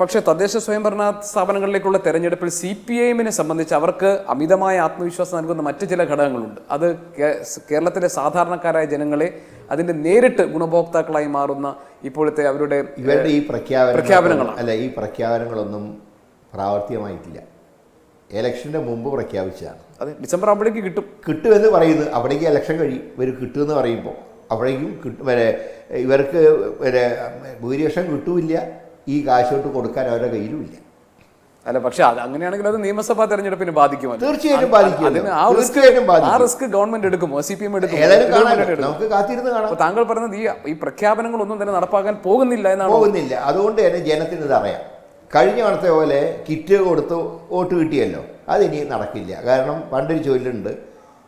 പക്ഷേ തദ്ദേശ സ്വയംഭരണ സ്ഥാപനങ്ങളിലേക്കുള്ള തെരഞ്ഞെടുപ്പിൽ സി പി ഐഎമ്മിനെ സംബന്ധിച്ച് അവർക്ക് അമിതമായ ആത്മവിശ്വാസം നൽകുന്ന മറ്റ് ചില ഘടകങ്ങളുണ്ട്. അത് കേരളത്തിലെ സാധാരണക്കാരായ ജനങ്ങളെ അതിന്റെ നേരിട്ട് ഗുണഭോക്താക്കളായി മാറുന്ന ഇപ്പോഴത്തെ അവരുടെ ഇവരുടെ ഈ പ്രഖ്യാപനങ്ങൾ. അല്ല ഈ പ്രഖ്യാപനങ്ങളൊന്നും പ്രാവർത്തികമായിട്ടില്ല. ഇലക്ഷന്റെ മുമ്പ് പ്രഖ്യാപിച്ചതാണ്. അത് ഡിസംബർ ആകുമ്പോഴേക്ക് കിട്ടും. കിട്ടുമെന്ന് പറയുന്നത് അവിടേക്ക് ഇലക്ഷൻ കഴിയും ഇവർ കിട്ടുമെന്ന് പറയുമ്പോൾ അവിടേക്കും കിട്ടും ഇവർക്ക് ഭൂരിപക്ഷം കിട്ടൂല്ല. ഈ കാശോട്ട് കൊടുക്കാൻ അവരുടെ കയ്യിലുമില്ല. അല്ല പക്ഷെ അത് അങ്ങനെയാണെങ്കിൽ അത് നിയമസഭാ തെരഞ്ഞെടുപ്പിന് ബാധിക്കും തീർച്ചയായിട്ടും ബാധിക്കും ആ റിസ്ക്. ആ റിസ്ക് ഗവൺമെന്റ് എടുക്കുമോ സി പി എം അപ്പൊ താങ്കൾ പറയുന്നത് ഈ ഈ പ്രഖ്യാപനങ്ങളൊന്നും തന്നെ നടപ്പാക്കാൻ പോകുന്നില്ല എന്നാണ്? പോകുന്നില്ല. അതുകൊണ്ട് തന്നെ ജനത്തിന് ഇതറിയാം കഴിഞ്ഞ തവണത്തെ പോലെ കിറ്റ് കൊടുത്ത് വോട്ട് കിട്ടിയല്ലോ. അതിനി നടക്കില്ല. കാരണം പണ്ടൊരു ചൊല്ലുണ്ട്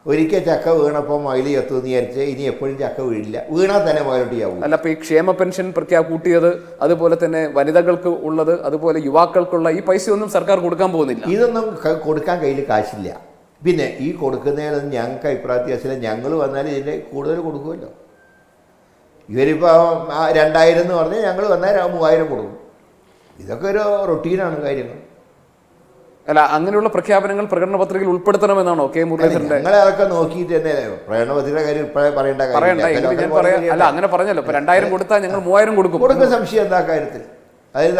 ഒരിക്കൽ ചക്ക വീണപ്പോൾ മയിൽ എന്ന് വിചാരിച്ച് ഇനി എപ്പോഴും ചക്ക വീഴില്ല. വീണാൽ തന്നെ മയിലൊട്ടിയാവും. അല്ല അപ്പോൾ ഈ ക്ഷേമ പെൻഷൻ പ്രത്യാ കൂട്ടിയത് അതുപോലെ തന്നെ വനിതകൾക്ക് ഉള്ളത് അതുപോലെ യുവാക്കൾക്കുള്ള ഈ പൈസ ഒന്നും സർക്കാർ കൊടുക്കാൻ പോകുന്നില്ല. ഇതൊന്നും കൊടുക്കാൻ കയ്യിൽ കാശില്ല. പിന്നെ ഈ കൊടുക്കുന്നതിനൊന്നും ഞങ്ങൾക്ക് അഭിപ്രായത്തിൽ വ്യത്യാസമില്ല ഞങ്ങൾ വന്നാൽ ഇതിന്റെ കൂടുതൽ കൊടുക്കുമല്ലോ. ഇവരിപ്പോൾ രണ്ടായിരം എന്ന് പറഞ്ഞാൽ ഞങ്ങൾ വന്നാൽ മൂവായിരം കൊടുക്കും. ഇതൊക്കെ ഒരു റൊട്ടീനാണ് കാര്യങ്ങൾ. അല്ല അങ്ങനെയുള്ള പ്രഖ്യാപനങ്ങൾ പ്രകടന പത്രികയിൽ ഉൾപ്പെടുത്തണമെന്നാണോ കെ മുരളീധരന്റെ അതൊക്കെ നോക്കിയിട്ട് തന്നെ കാര്യം ഇപ്പോഴേ പറയേണ്ട പറയണ്ട കാര്യമില്ല. എങ്കിലും ഞാൻ പറയാം അല്ല അങ്ങനെ പറഞ്ഞല്ലോ. ഇപ്പൊ രണ്ടായിരം കൊടുത്താൽ ഞങ്ങൾ മൂവായിരം കൊടുക്കും. കൊടുക്കുന്ന സംശയം എന്താ കാര്യത്തിൽ?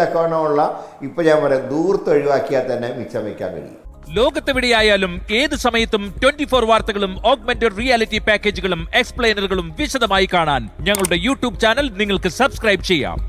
തക്കവണ്ണമുള്ള ഇപ്പൊ ഞാൻ പറയാം ദൂർത്ത് ഒഴിവാക്കിയാൽ തന്നെ മിച്ചം വയ്ക്കാൻ കഴിയും. ലോകത്തെവിടെയായാലും ഏത് സമയത്തും ട്വന്റി ഫോർ വാർത്തകളും ഓഗ്മെന്റഡ് റിയാലിറ്റി പാക്കേജുകളും എക്സ്പ്ലെയിനറുകളും വിശദമായി കാണാൻ ഞങ്ങളുടെ യൂട്യൂബ് ചാനൽ നിങ്ങൾക്ക് സബ്സ്ക്രൈബ് ചെയ്യാം.